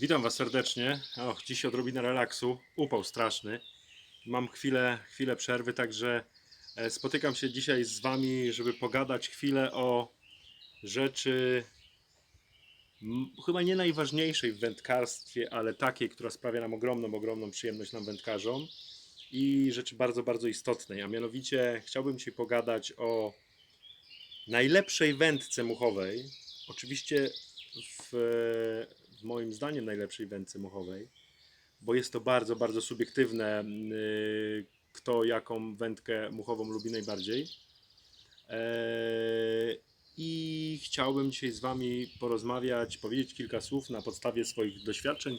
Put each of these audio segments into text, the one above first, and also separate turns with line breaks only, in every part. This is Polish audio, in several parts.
Witam Was serdecznie. Och, dziś odrobinę relaksu. Upał straszny. Mam chwilę, chwilę przerwy, także e, spotykam się dzisiaj z Wami, żeby pogadać chwilę o rzeczy chyba nie najważniejszej w wędkarstwie, ale takiej, która sprawia nam ogromną, ogromną przyjemność nam wędkarzom i rzeczy bardzo, bardzo istotnej, a mianowicie chciałbym Ci pogadać o najlepszej wędce muchowej. Oczywiście w, w moim zdaniem najlepszej wędce muchowej, bo jest to bardzo, bardzo subiektywne, yy, kto jaką wędkę muchową lubi najbardziej. Eee, I chciałbym dzisiaj z Wami porozmawiać, powiedzieć kilka słów na podstawie swoich doświadczeń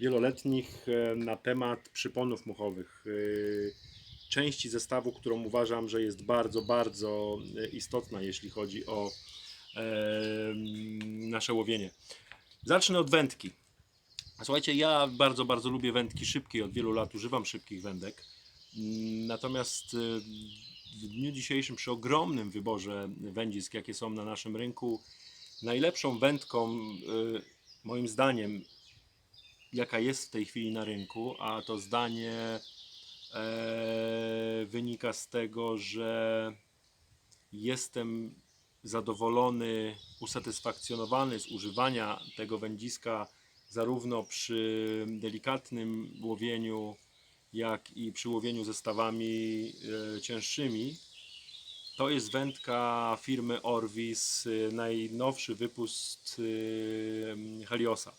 wieloletnich e, na temat przyponów muchowych. Yy, Części zestawu, którą uważam, że jest bardzo, bardzo e, istotna, jeśli chodzi o nasze łowienie. Zacznę od wędki. Słuchajcie, ja bardzo, bardzo lubię wędki szybkie. Od wielu lat używam szybkich wędek. Natomiast w dniu dzisiejszym, przy ogromnym wyborze wędzisk, jakie są na naszym rynku, najlepszą wędką, moim zdaniem, jaka jest w tej chwili na rynku, a to zdanie e, wynika z tego, że jestem zadowolony, usatysfakcjonowany z używania tego wędziska zarówno przy delikatnym łowieniu, jak i przy łowieniu zestawami e, cięższymi. To jest wędka firmy Orvis, e, najnowszy wypust e, Heliosa.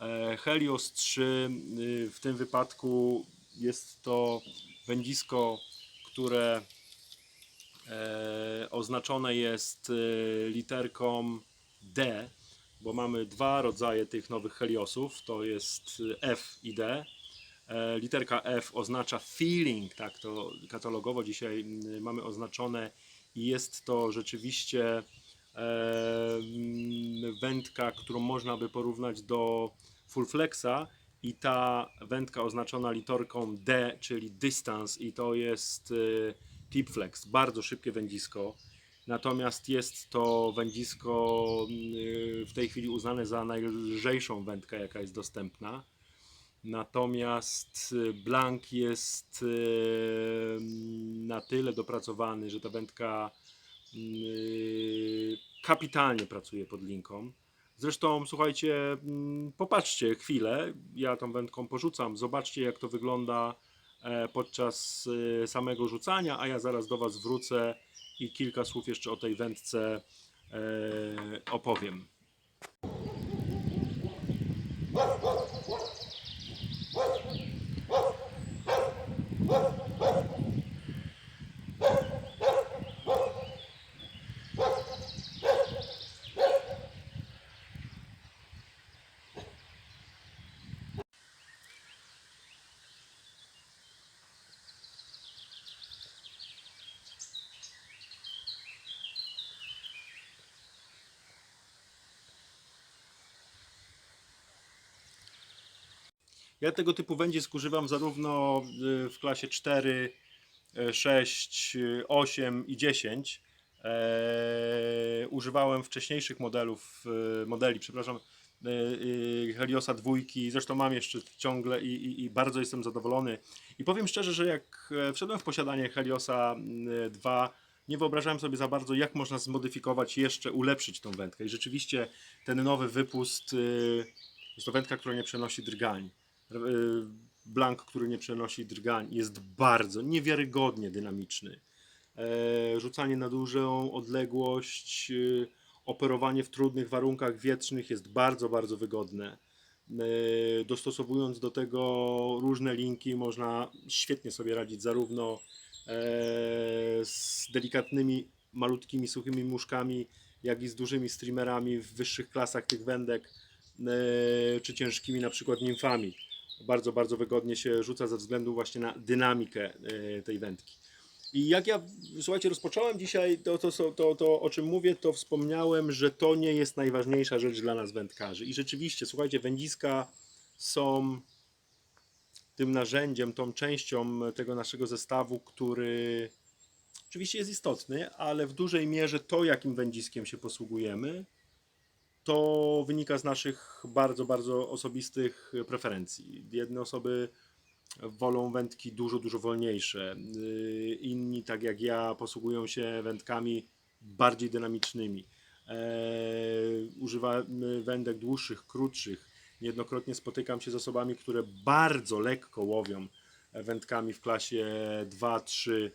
E, Helios 3 e, w tym wypadku jest to wędzisko, które e, oznaczone jest e, literką D, bo mamy dwa rodzaje tych nowych Heliosów, to jest e, F i D. E, Literka F oznacza feeling, tak to katalogowo dzisiaj mamy oznaczone i jest to rzeczywiście wędka, którą można by porównać do Full Flexa i ta wędka oznaczona literką D, czyli distance i to jest e, Tip Flex, bardzo szybkie wędzisko. Natomiast jest to wędzisko mm, w tej chwili uznane za najlżejszą wędkę, jaka jest dostępna. Natomiast y, Blank jest y, na tyle dopracowany, że ta wędka y, kapitalnie pracuje pod linką. Zresztą, słuchajcie, mm, popatrzcie chwilę, ja tą wędką porzucam, zobaczcie jak to wygląda e, podczas e, samego rzucania, a ja zaraz do Was wrócę i kilka słów jeszcze o tej wędce e, opowiem. Ja tego typu wędzisk używam zarówno y, w klasie 4, y, 6, y, 8 i 10. Eee, używałem wcześniejszych modelów, y, modeli, przepraszam, y, Heliosa dwójki, zresztą mam jeszcze ciągle i, i, i bardzo jestem zadowolony. I powiem szczerze, że jak e, wszedłem w posiadanie Heliosa y, 2, nie wyobrażałem sobie za bardzo, jak można zmodyfikować, jeszcze ulepszyć tą wędkę. I rzeczywiście ten nowy wypust jest to wędka, która nie przenosi drgań. Y, Blank, który nie przenosi drgań, jest bardzo, niewiarygodnie dynamiczny. E, Rzucanie na dużą odległość, y, operowanie w trudnych warunkach wietrznych jest bardzo, bardzo wygodne. Dostosowując do tego różne linki, można świetnie sobie radzić zarówno z delikatnymi, malutkimi, suchymi muszkami, jak i z dużymi streamerami w wyższych klasach tych wędek, czy ciężkimi na przykład nimfami. Bardzo, bardzo wygodnie się rzuca ze względu właśnie na dynamikę e, tej wędki. I jak ja, słuchajcie, rozpocząłem dzisiaj to, to, to, to, to, o czym mówię, to wspomniałem, że to nie jest najważniejsza rzecz dla nas wędkarzy. I rzeczywiście, słuchajcie, wędziska są tym narzędziem, tą częścią tego naszego zestawu, który oczywiście jest istotny, ale w dużej mierze to, jakim wędziskiem się posługujemy, to wynika z naszych bardzo, bardzo osobistych preferencji. Jedne osoby wolą wędki dużo, dużo wolniejsze. Yy, Inni, tak jak ja, posługują się wędkami bardziej dynamicznymi. Eee, używamy wędek dłuższych, krótszych. Niejednokrotnie spotykam się z osobami, które bardzo lekko łowią wędkami w klasie 2-3.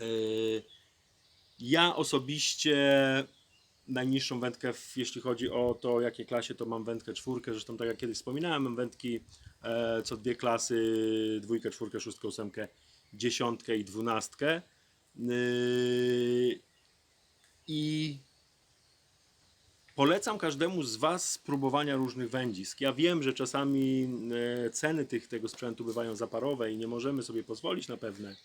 Eee, Ja osobiście najniższą wędkę, w, jeśli chodzi o to, jakie klasie, to mam wędkę czwórkę. Zresztą, tak jak kiedyś wspominałem, mam wędki e, co dwie klasy: dwójkę, czwórkę, szóstkę, ósemkę, dziesiątkę i dwunastkę. Yy, I polecam każdemu z Was spróbowania różnych wędzisk. Ja wiem, że czasami e, ceny tych, tego sprzętu bywają zaparowe i nie możemy sobie pozwolić na pewne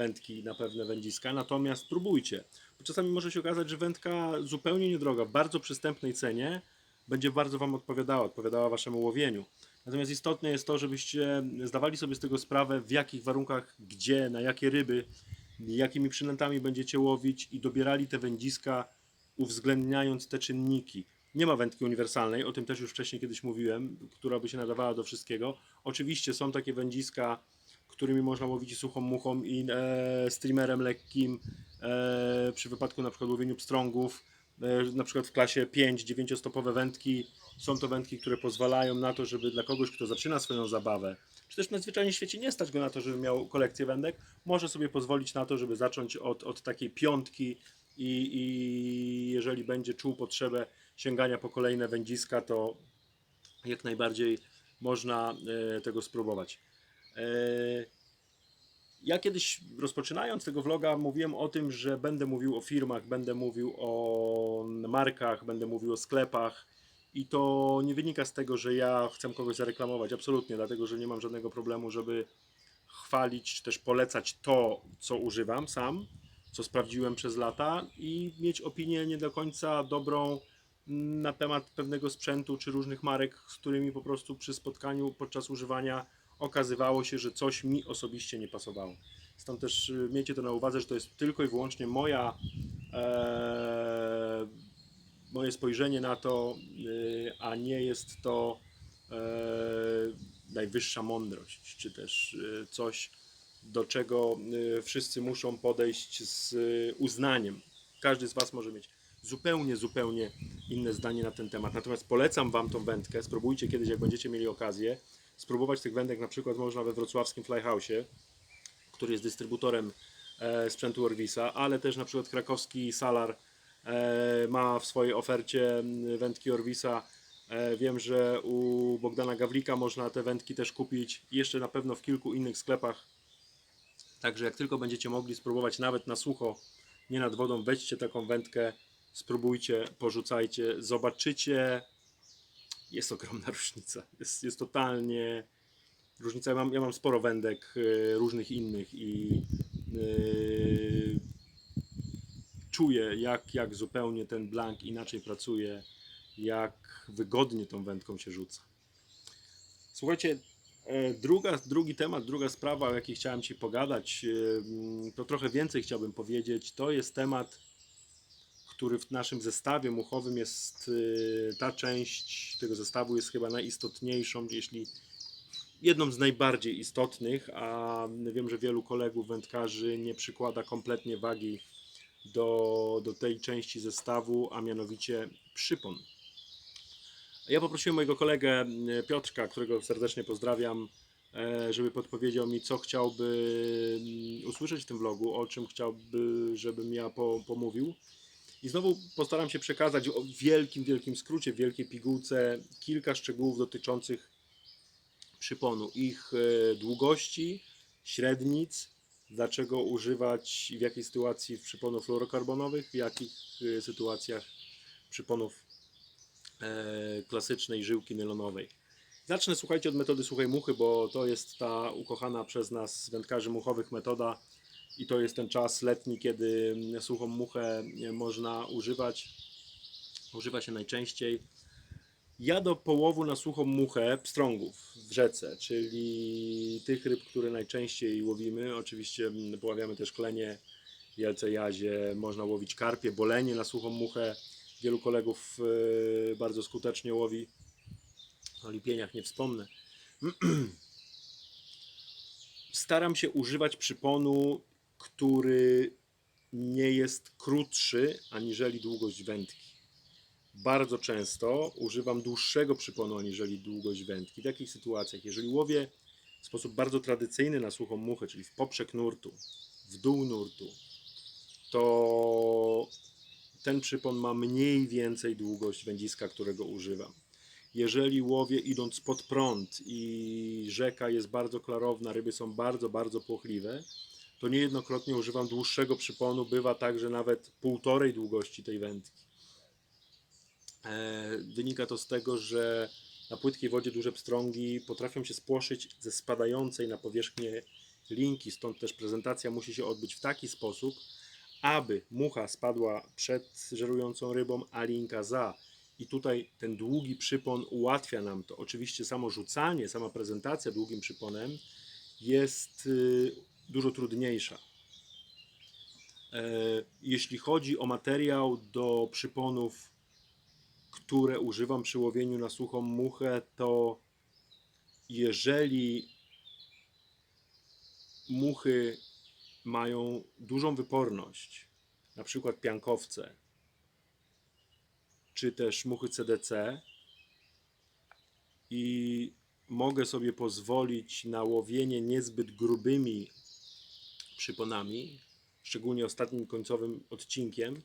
wędki, na pewne wędziska, natomiast próbujcie. Bo czasami może się okazać, że wędka zupełnie niedroga, w bardzo przystępnej cenie będzie bardzo Wam odpowiadała, odpowiadała Waszemu łowieniu. Natomiast istotne jest to, żebyście zdawali sobie z tego sprawę, w jakich warunkach, gdzie, na jakie ryby, jakimi przynętami będziecie łowić i dobierali te wędziska, uwzględniając te czynniki. Nie ma wędki uniwersalnej, o tym też już wcześniej kiedyś mówiłem, która by się nadawała do wszystkiego. Oczywiście są takie wędziska, którymi można łowić suchą muchą i e, streamerem lekkim, e, przy wypadku na przykład łowieniu pstrągów, e, na przykład w klasie 5-9 stopowe wędki. Są to wędki, które pozwalają na to, żeby dla kogoś, kto zaczyna swoją zabawę, czy też na zwyczajnie świecie nie stać go na to, żeby miał kolekcję wędek, może sobie pozwolić na to, żeby zacząć od, od takiej piątki i, i jeżeli będzie czuł potrzebę sięgania po kolejne wędziska, to jak najbardziej można e, tego spróbować. E, ja kiedyś rozpoczynając tego vloga mówiłem o tym, że będę mówił o firmach, będę mówił o markach, będę mówił o sklepach i to nie wynika z tego, że ja chcę kogoś zareklamować, absolutnie, dlatego że nie mam żadnego problemu, żeby chwalić czy też polecać to, co używam sam, co sprawdziłem przez lata i mieć opinię nie do końca dobrą na temat pewnego sprzętu czy różnych marek, z którymi po prostu przy spotkaniu podczas używania okazywało się, że coś mi osobiście nie pasowało. Stąd też y, miejcie to na uwadze, że to jest tylko i wyłącznie moja, e, moje spojrzenie na to, y, a nie jest to e, najwyższa mądrość, czy też y, coś, do czego wszyscy muszą podejść z uznaniem. Każdy z Was może mieć zupełnie, zupełnie inne zdanie na ten temat. Natomiast polecam Wam tą wędkę. Spróbujcie kiedyś, jak będziecie mieli okazję, spróbować tych wędek na przykład można we wrocławskim Flyhouse'ie, który jest dystrybutorem e, sprzętu Orvisa, ale też na przykład krakowski Salar e, ma w swojej ofercie wędki Orvisa. E, wiem, że u Bogdana Gawlika można te wędki też kupić. Jeszcze na pewno w kilku innych sklepach. Także jak tylko będziecie mogli spróbować nawet na sucho, nie nad wodą, weźcie taką wędkę, spróbujcie, porzucajcie, zobaczycie. Jest ogromna różnica. Jest, jest totalnie różnica. Ja mam, ja mam sporo wędek e, różnych innych i e, czuję, jak, jak zupełnie ten blank inaczej pracuje, jak wygodnie tą wędką się rzuca. Słuchajcie, e, druga, drugi temat, druga sprawa, o jakiej chciałem Ci pogadać, to trochę więcej chciałbym powiedzieć. To jest temat, który w naszym zestawie muchowym jest, e, ta część tego zestawu jest chyba najistotniejszą, jeśli jedną z najbardziej istotnych, a wiem, że wielu kolegów wędkarzy nie przykłada kompletnie wagi do, do tej części zestawu, a mianowicie przypon. Ja poprosiłem mojego kolegę e, Piotrka, którego serdecznie pozdrawiam, e, żeby podpowiedział mi, co chciałby mm, usłyszeć w tym vlogu, o czym chciałby, żebym ja po, pomówił. I znowu postaram się przekazać o wielkim, wielkim skrócie, w wielkiej pigułce kilka szczegółów dotyczących przyponu, ich e, długości, średnic, dlaczego używać w jakiej sytuacji przyponów fluorokarbonowych, w jakich e, sytuacjach przyponów e, klasycznej żyłki nylonowej. Zacznę, słuchajcie, od metody suchej muchy, bo to jest ta ukochana przez nas wędkarzy muchowych metoda i to jest ten czas letni, kiedy suchą muchę można używać. Używa się najczęściej Ja do połowu na suchą muchę pstrągów w rzece, czyli tych ryb, które najczęściej łowimy. Oczywiście mm, poławiamy też klenie, jelce, jazie, można łowić karpie, bolenie na suchą muchę. Wielu kolegów e, bardzo skutecznie łowi. O lipieniach nie wspomnę. Staram się używać przyponu, który nie jest krótszy aniżeli długość wędki. Bardzo często używam dłuższego przyponu aniżeli długość wędki. W takich sytuacjach, jeżeli łowię w sposób bardzo tradycyjny na suchą muchę, czyli w poprzek nurtu, w dół nurtu, to ten przypon ma mniej więcej długość wędziska, którego używam. Jeżeli łowię idąc pod prąd i rzeka jest bardzo klarowna, ryby są bardzo, bardzo płochliwe, to niejednokrotnie używam dłuższego przyponu. Bywa tak, że nawet półtorej długości tej wędki. E, Wynika to z tego, że na płytkiej wodzie duże pstrągi potrafią się spłoszyć ze spadającej na powierzchnię linki, stąd też prezentacja musi się odbyć w taki sposób, aby mucha spadła przed żerującą rybą, a linka za. I tutaj ten długi przypon ułatwia nam to. Oczywiście samo rzucanie, sama prezentacja długim przyponem jest y, dużo trudniejsza. E, Jeśli chodzi o materiał do przyponów, które używam przy łowieniu na suchą muchę, to jeżeli muchy mają dużą wyporność, na przykład piankowce, czy też muchy CDC i mogę sobie pozwolić na łowienie niezbyt grubymi przyponami, szczególnie ostatnim końcowym odcinkiem,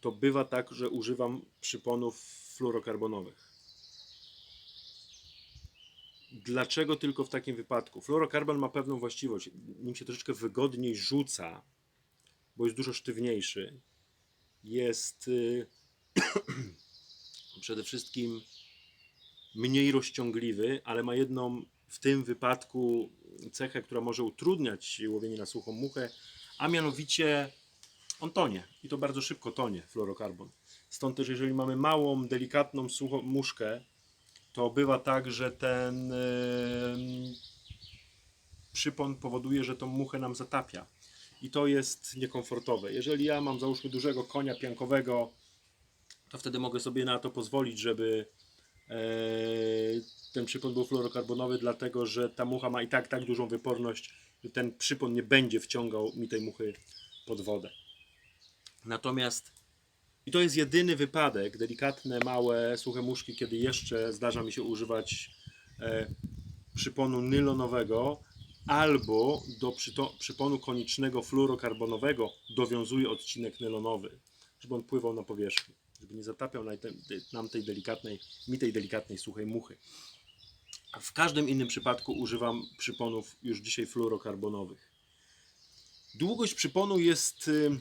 to bywa tak, że używam przyponów fluorokarbonowych. Dlaczego tylko w takim wypadku? Fluorokarbon ma pewną właściwość. Nim się troszeczkę wygodniej rzuca, bo jest dużo sztywniejszy. Jest y, przede wszystkim mniej rozciągliwy, ale ma jedną w tym wypadku cechę, która może utrudniać łowienie na suchą muchę, a mianowicie on tonie i to bardzo szybko tonie fluorokarbon. Stąd też jeżeli mamy małą, delikatną suchą muszkę, to bywa tak, że ten em, przypon powoduje, że tą muchę nam zatapia. I to jest niekomfortowe. Jeżeli ja mam załóżmy dużego konia piankowego, to wtedy mogę sobie na to pozwolić, żeby ten przypon był fluorokarbonowy, dlatego że ta mucha ma i tak tak dużą wyporność, że ten przypon nie będzie wciągał mi tej muchy pod wodę. Natomiast i to jest jedyny wypadek, delikatne, małe, suche muszki, kiedy jeszcze zdarza mi się używać e, przyponu nylonowego albo do przyponu konicznego fluorokarbonowego dowiązuję odcinek nylonowy, żeby on pływał na powierzchni, żeby nie zatapiał nam tej, delikatnej, mi tej delikatnej, suchej muchy. A w każdym innym przypadku używam przyponów już dzisiaj fluorokarbonowych. Długość przyponu jest y,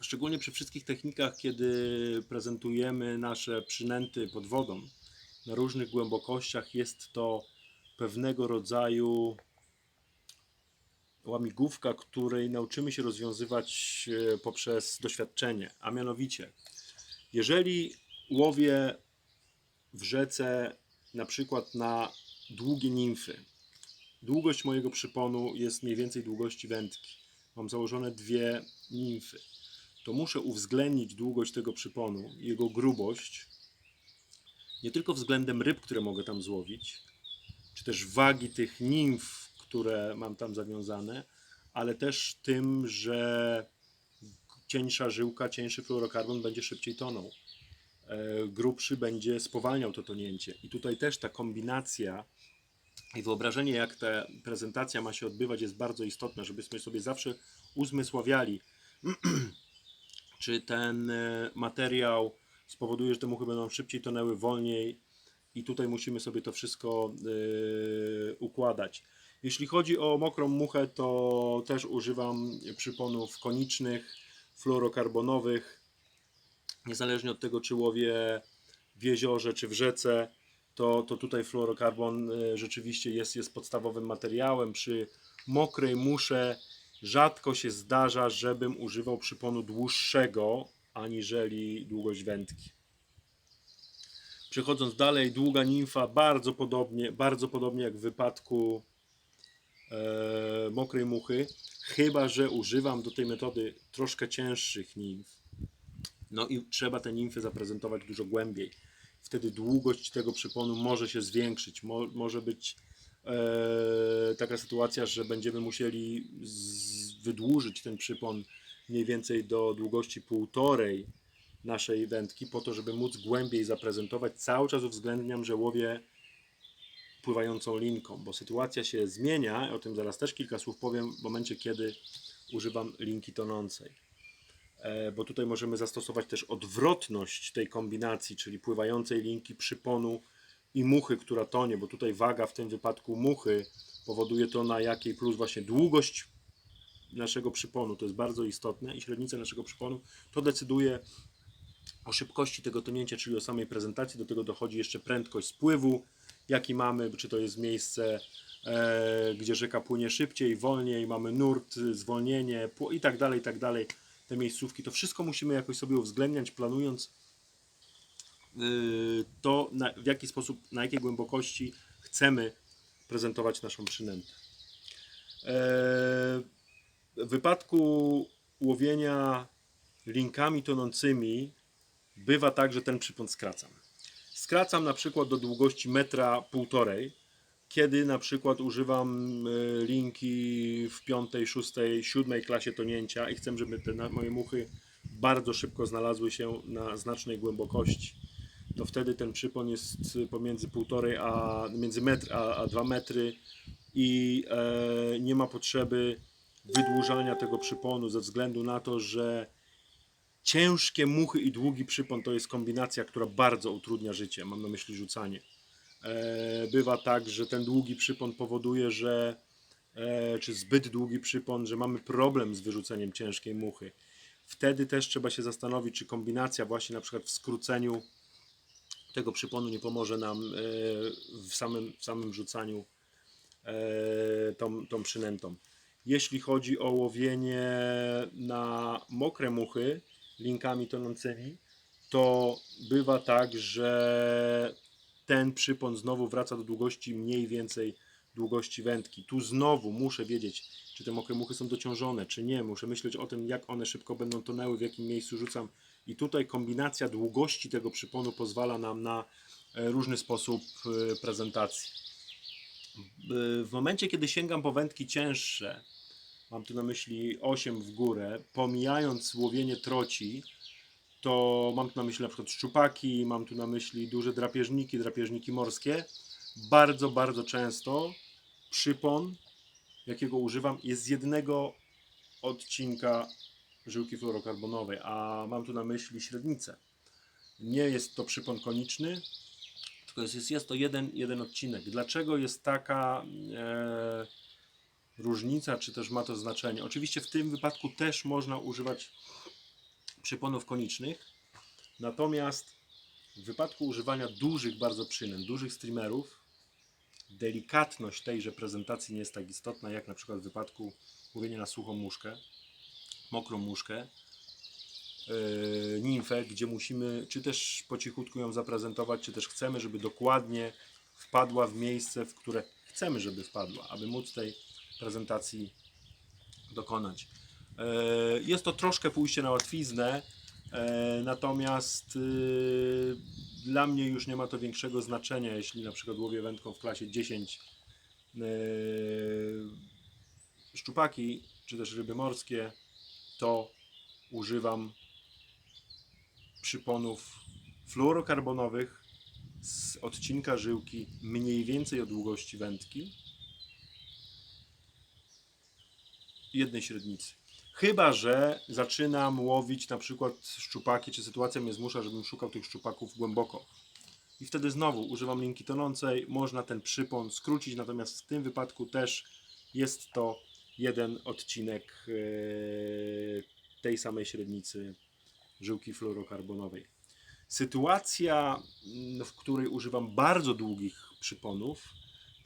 szczególnie przy wszystkich technikach, kiedy prezentujemy nasze przynęty pod wodą na różnych głębokościach, jest to pewnego rodzaju łamigłówka, której nauczymy się rozwiązywać e, poprzez doświadczenie. A mianowicie, jeżeli łowię w rzece na przykład na długie nimfy, długość mojego przyponu jest mniej więcej długości wędki. Mam założone dwie nimfy to muszę uwzględnić długość tego przyponu, jego grubość, nie tylko względem ryb, które mogę tam złowić, czy też wagi tych nimf, które mam tam zawiązane, ale też tym, że cieńsza żyłka, cieńszy fluorokarbon będzie szybciej tonął. E, Grubszy będzie spowalniał to tonięcie. I tutaj też ta kombinacja i wyobrażenie, jak ta prezentacja ma się odbywać, jest bardzo istotne, żebyśmy sobie zawsze uzmysławiali, czy ten e, materiał spowoduje, że te muchy będą szybciej tonęły, wolniej i tutaj musimy sobie to wszystko e, układać. Jeśli chodzi o mokrą muchę, to też używam przyponów konicznych, fluorokarbonowych. Niezależnie od tego, czy łowię w jeziorze, czy w rzece, to, to tutaj fluorokarbon e, rzeczywiście jest, jest podstawowym materiałem. Przy mokrej musze rzadko się zdarza, żebym używał przyponu dłuższego aniżeli długość wędki. Przechodząc dalej, długa nimfa bardzo podobnie, bardzo podobnie jak w wypadku e, mokrej muchy, chyba że używam do tej metody troszkę cięższych nimf. No i trzeba te nimfy zaprezentować dużo głębiej. Wtedy długość tego przyponu może się zwiększyć. Mo, może być e, taka sytuacja, że będziemy musieli wydłużyć ten przypon mniej więcej do długości półtorej naszej wędki, po to, żeby móc głębiej zaprezentować. Cały czas uwzględniam, że łowię pływającą linką, bo sytuacja się zmienia, o tym zaraz też kilka słów powiem, w momencie, kiedy używam linki tonącej. E, Bo tutaj możemy zastosować też odwrotność tej kombinacji, czyli pływającej linki, przyponu i muchy, która tonie, bo tutaj waga w tym wypadku muchy powoduje to, na jakiej plus właśnie długość naszego przyponu, to jest bardzo istotne, i średnica naszego przyponu, to decyduje o szybkości tego tonięcia, czyli o samej prezentacji. Do tego dochodzi jeszcze prędkość spływu, jaki mamy, czy to jest miejsce, e, gdzie rzeka płynie szybciej, wolniej, mamy nurt, zwolnienie i tak dalej, i tak dalej. Te miejscówki, to wszystko musimy jakoś sobie uwzględniać, planując y, to, w jaki sposób, na jakiej głębokości chcemy prezentować naszą przynętę. E, w wypadku łowienia linkami tonącymi bywa tak, że ten przypon skracam. Skracam na przykład do długości metra półtorej, kiedy na przykład używam e, linki w piątej, szóstej, siódmej klasie tonięcia i chcę, żeby te moje muchy bardzo szybko znalazły się na znacznej głębokości. To wtedy ten przypon jest pomiędzy półtorej a między metr a, a 2 metry i e, nie ma potrzeby wydłużania tego przyponu ze względu na to, że ciężkie muchy i długi przypon to jest kombinacja, która bardzo utrudnia życie. Mam na myśli rzucanie. E, bywa tak, że ten długi przypon powoduje, że e, czy zbyt długi przypon, że mamy problem z wyrzuceniem ciężkiej muchy. Wtedy też trzeba się zastanowić, czy kombinacja właśnie na przykład w skróceniu tego przyponu nie pomoże nam e, w samym, w samym rzucaniu tą, tą przynętą. Jeśli chodzi o łowienie na mokre muchy linkami tonącymi, to bywa tak, że ten przypon znowu wraca do długości mniej więcej długości wędki. Tu znowu muszę wiedzieć, czy te mokre muchy są dociążone, czy nie. Muszę myśleć o tym, jak one szybko będą tonęły, w jakim miejscu rzucam. I tutaj kombinacja długości tego przyponu pozwala nam na e, różny sposób e, prezentacji. E, W momencie, kiedy sięgam po wędki cięższe, mam tu na myśli 8 w górę, pomijając łowienie troci, to mam tu na myśli na przykład szczupaki, mam tu na myśli duże drapieżniki, drapieżniki morskie. Bardzo, bardzo często przypon, jakiego używam, jest z jednego odcinka żyłki fluorokarbonowej, a mam tu na myśli średnicę. Nie jest to przypon koniczny, tylko jest, jest, to jeden, jeden odcinek. Dlaczego jest taka e, różnica, czy też ma to znaczenie? Oczywiście w tym wypadku też można używać przyponów konicznych, natomiast w wypadku używania dużych bardzo przynęt, dużych streamerów, delikatność tejże prezentacji nie jest tak istotna, jak na przykład w wypadku łowienia na suchą muszkę, mokrą muszkę, yy, nimfę, gdzie musimy czy też po cichutku ją zaprezentować, czy też chcemy, żeby dokładnie wpadła w miejsce, w które chcemy, żeby wpadła, aby móc tej prezentacji dokonać. E, Jest to troszkę pójście na łatwiznę, e, natomiast y, dla mnie już nie ma to większego znaczenia, jeśli na przykład łowię wędką w klasie 10 e, szczupaki, czy też ryby morskie, to używam przyponów fluorokarbonowych z odcinka żyłki mniej więcej o długości wędki jednej średnicy. Chyba, że zaczynam łowić na przykład szczupaki, czy sytuacja mnie zmusza, żebym szukał tych szczupaków głęboko. I wtedy znowu używam linki tonącej, można ten przypon skrócić, natomiast w tym wypadku też jest to jeden odcinek e, tej samej średnicy żyłki fluorokarbonowej. Sytuacja, mm, w której używam bardzo długich przyponów,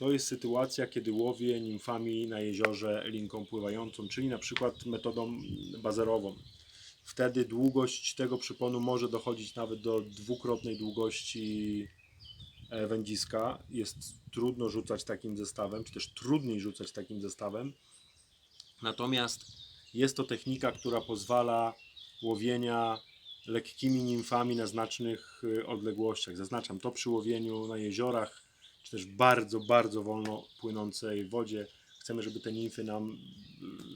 to jest sytuacja, kiedy łowię nimfami na jeziorze linką pływającą, czyli na przykład metodą bazerową. Wtedy długość tego przyponu może dochodzić nawet do dwukrotnej długości e, wędziska. Jest trudno rzucać takim zestawem, czy też trudniej rzucać takim zestawem. Natomiast jest to technika, która pozwala łowienia lekkimi nimfami na znacznych y, odległościach. Zaznaczam to przy łowieniu na jeziorach, czy też bardzo, bardzo wolno płynącej wodzie. Chcemy, żeby te nimfy nam,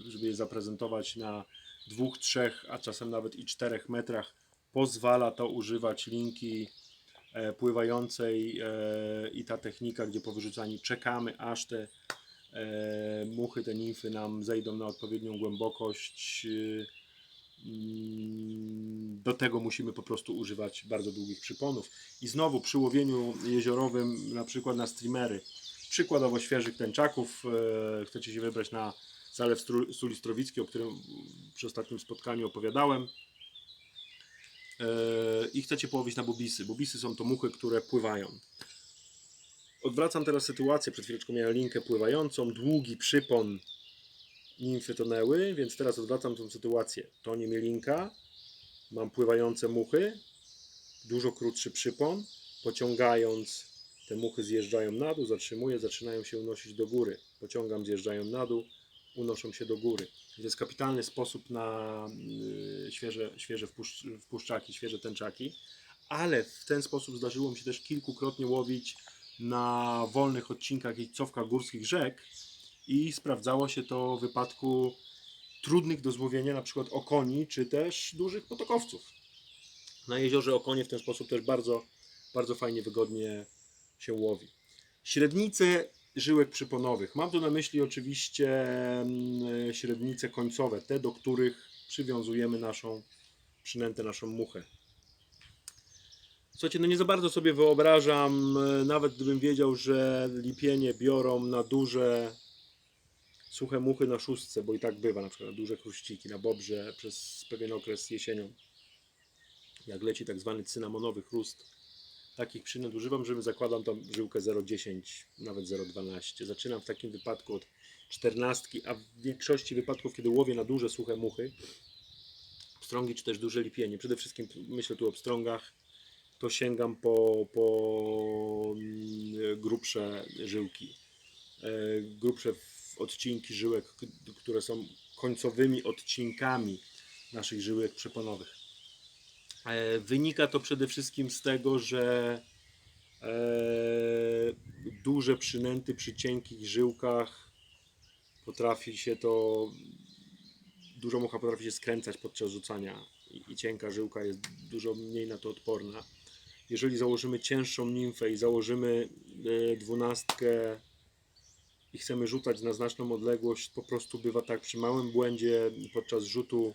y, żeby je zaprezentować na dwóch, trzech, a czasem nawet i czterech metrach. Pozwala to używać linki e, pływającej e, i ta technika, gdzie po wyrzucaniu czekamy, aż te e, muchy, te nimfy nam zejdą na odpowiednią głębokość. Do tego musimy po prostu używać bardzo długich przyponów. I znowu przy łowieniu jeziorowym, na przykład na streamery, przykładowo świeżych tęczaków, e, chcecie się wybrać na Zalew Sulistrowicki, o którym przy ostatnim spotkaniu opowiadałem, e, i chcecie połowić na bubisy. Bubisy są to muchy, które pływają. Odwracam teraz sytuację. Przed chwileczką miałem linkę pływającą, długi przypon nimfy tonęły, więc teraz odwracam tą sytuację. To nie mielinka, mam pływające muchy, dużo krótszy przypon, pociągając te muchy zjeżdżają na dół, zatrzymuję, zaczynają się unosić do góry. Pociągam, zjeżdżają na dół, unoszą się do góry. To jest kapitalny sposób na y, świeże, świeże wpuszcz, wpuszczaki, świeże tęczaki, ale w ten sposób zdarzyło mi się też kilkukrotnie łowić na wolnych odcinkach i cofkach górskich rzek i sprawdzało się to w wypadku trudnych do złowienia, na przykład okoni, czy też dużych potokowców. Na jeziorze Okonie w ten sposób też bardzo, bardzo fajnie, wygodnie się łowi. Średnice żyłek przyponowych. Mam tu na myśli oczywiście mm, średnice końcowe, te do których przywiązujemy naszą przynętę, naszą muchę. Słuchajcie, no nie za bardzo sobie wyobrażam, e, nawet gdybym wiedział, że lipienie biorą na duże suche muchy na szóstce, bo i tak bywa, na przykład duże chruściki, na bobrze przez pewien okres jesienią. Jak leci tak zwany cynamonowy chrust, takich przynęt używam, żeby zakładam tam żyłkę 0,10, nawet 0,12. Zaczynam w takim wypadku od 14, a w większości wypadków, kiedy łowię na duże, suche muchy, pstrągi czy też duże lipienie, przede wszystkim myślę tu o pstrągach, to sięgam po, po mm, grubsze żyłki. E, Grubsze w- odcinki żyłek, które są końcowymi odcinkami naszych żyłek przeponowych. E, Wynika to przede wszystkim z tego, że e, duże przynęty przy cienkich żyłkach potrafi się to, dużo mucha potrafi się skręcać podczas rzucania i, i cienka żyłka jest dużo mniej na to odporna. Jeżeli założymy cięższą nimfę i założymy e, dwunastkę i chcemy rzucać na znaczną odległość, po prostu bywa tak przy małym błędzie podczas rzutu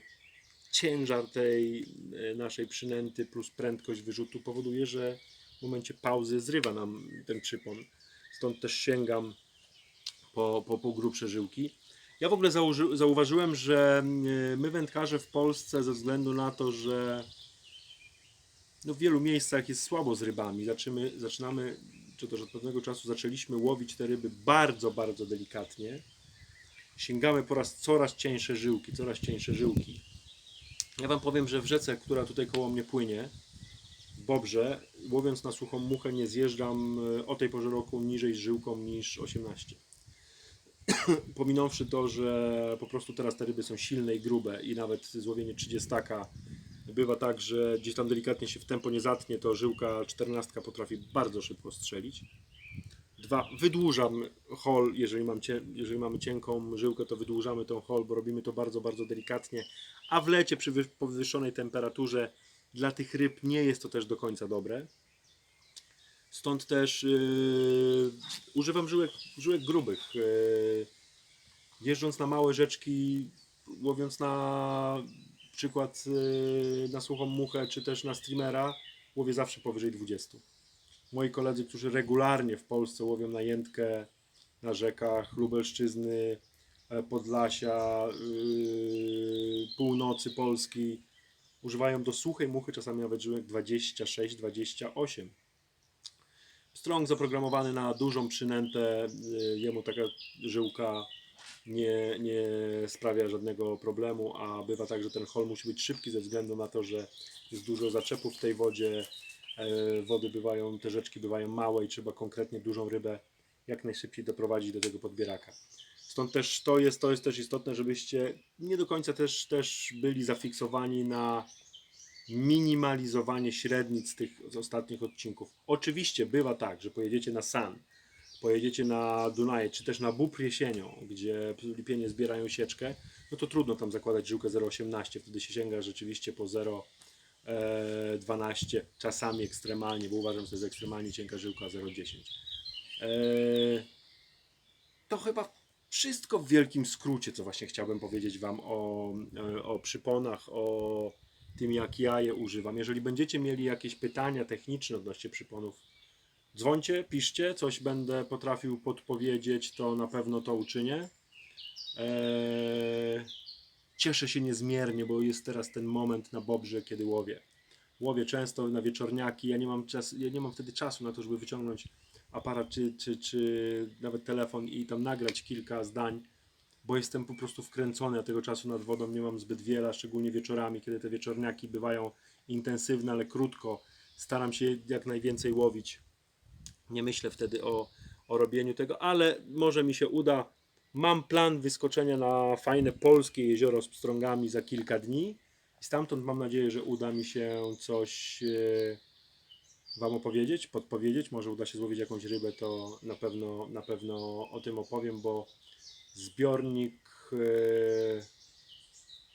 ciężar tej e, naszej przynęty plus prędkość wyrzutu powoduje, że w momencie pauzy zrywa nam ten przypon. Stąd też sięgam po, po, po grubsze żyłki. Ja w ogóle zauważyłem, że e, my wędkarze w Polsce ze względu na to, że no w wielu miejscach jest słabo z rybami. Zaczynamy, zaczynamy, czy też od pewnego czasu zaczęliśmy łowić te ryby bardzo, bardzo delikatnie. Sięgamy po raz coraz cieńsze żyłki, coraz cieńsze żyłki. Ja Wam powiem, że w rzece, która tutaj koło mnie płynie, w Bobrze, łowiąc na suchą muchę, nie zjeżdżam e, o tej porze roku niżej z żyłką niż 18. Pominąwszy to, że po prostu teraz te ryby są silne i grube i nawet złowienie 30 bywa tak, że gdzieś tam delikatnie się w tempo nie zatnie, to żyłka 14 potrafi bardzo szybko strzelić. Dwa, wydłużam hol, jeżeli, mam jeżeli mamy cienką żyłkę, to wydłużamy tą hol, bo robimy to bardzo, bardzo delikatnie. A w lecie przy wy- podwyższonej temperaturze dla tych ryb nie jest to też do końca dobre. Stąd też yy, używam żyłek, żyłek grubych. Yy, jeżdżąc na małe rzeczki, łowiąc na przykład yy, na suchą muchę, czy też na streamera, łowię zawsze powyżej 20 moi koledzy, którzy regularnie w Polsce łowią na jętkę na rzekach Lubelszczyzny, e, Podlasia, yy, północy Polski, używają do suchej muchy czasami nawet żyłek 26-28. Strong zaprogramowany na dużą przynętę, yy, jemu taka żyłka nie, nie sprawia żadnego problemu, a bywa tak, że ten hol musi być szybki ze względu na to, że jest dużo zaczepów w tej wodzie, e, wody bywają, te rzeczki bywają małe i trzeba konkretnie dużą rybę jak najszybciej doprowadzić do tego podbieraka. Stąd też to jest, to jest też istotne, żebyście nie do końca też, też byli zafiksowani na minimalizowanie średnic tych ostatnich odcinków. Oczywiście bywa tak, że pojedziecie na San, pojedziecie na Dunaje, czy też na Bóbr jesienią, gdzie lipienie zbierają sieczkę, no to trudno tam zakładać żyłkę 0,18, wtedy się sięga rzeczywiście po 0,12, czasami ekstremalnie, bo uważam, że to jest ekstremalnie cienka żyłka 0,10. Eee, to chyba wszystko w wielkim skrócie, co właśnie chciałbym powiedzieć Wam o, e, o przyponach, o tym, jak ja je używam. Jeżeli będziecie mieli jakieś pytania techniczne odnośnie przyponów, dzwońcie, piszcie, coś będę potrafił podpowiedzieć, to na pewno to uczynię. Eee, cieszę się niezmiernie, bo jest teraz ten moment na Bobrze, kiedy łowię. Łowię często na wieczorniaki, ja nie mam, czas, ja nie mam wtedy czasu na to, żeby wyciągnąć aparat czy, czy, czy nawet telefon i tam nagrać kilka zdań, bo jestem po prostu wkręcony, a tego czasu nad wodą nie mam zbyt wiele, szczególnie wieczorami, kiedy te wieczorniaki bywają intensywne, ale krótko. Staram się jak najwięcej łowić. Nie myślę wtedy o, o robieniu tego, ale może mi się uda. Mam plan wyskoczenia na fajne polskie jezioro z pstrągami za kilka dni. I stamtąd mam nadzieję, że uda mi się coś e, Wam opowiedzieć, podpowiedzieć. Może uda się złowić jakąś rybę, to na pewno, na pewno o tym opowiem, bo zbiornik, e,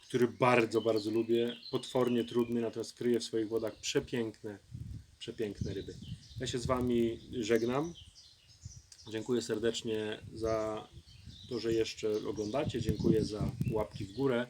który bardzo, bardzo lubię, potwornie trudny, natomiast kryje w swoich wodach przepiękne, przepiękne ryby. Ja się z Wami żegnam. Dziękuję serdecznie za to, że jeszcze oglądacie. Dziękuję za łapki w górę.